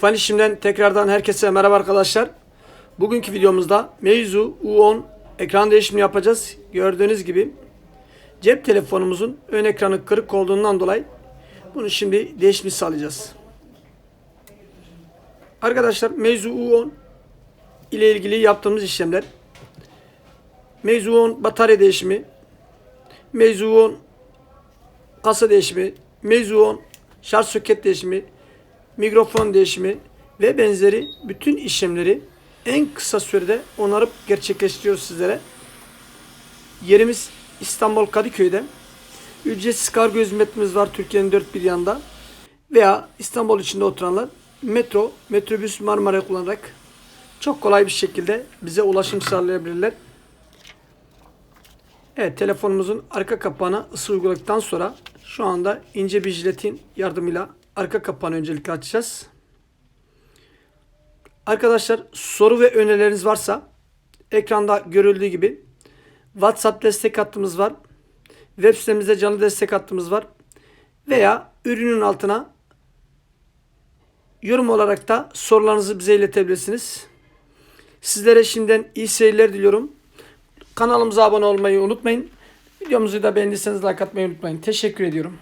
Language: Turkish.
Tufan işimden tekrardan herkese merhaba arkadaşlar. Bugünkü videomuzda Meizu U10 ekran değişimi yapacağız. Gördüğünüz gibi cep telefonumuzun ön ekranı kırık olduğundan dolayı bunu şimdi değişimi sağlayacağız. Arkadaşlar Meizu U10 ile ilgili yaptığımız işlemler Meizu U10 batarya değişimi Meizu U10 kasa değişimi Meizu U10 şarj soket değişimi mikrofon değişimi ve benzeri bütün işlemleri en kısa sürede onarıp gerçekleştiriyoruz sizlere. Yerimiz İstanbul Kadıköy'de. Ücretsiz kargo hizmetimiz var Türkiye'nin dört bir yanında. Veya İstanbul içinde oturanlar metro, metrobüs Marmara'yı kullanarak çok kolay bir şekilde bize ulaşım sağlayabilirler. Evet telefonumuzun arka kapağına ısı uyguladıktan sonra şu anda ince bir jiletin yardımıyla arka kapağını öncelikle açacağız. Arkadaşlar soru ve önerileriniz varsa ekranda görüldüğü gibi WhatsApp destek hattımız var. Web sitemizde canlı destek hattımız var. Veya ürünün altına yorum olarak da sorularınızı bize iletebilirsiniz. Sizlere şimdiden iyi seyirler diliyorum. Kanalımıza abone olmayı unutmayın. Videomuzu da beğendiyseniz like atmayı unutmayın. Teşekkür ediyorum.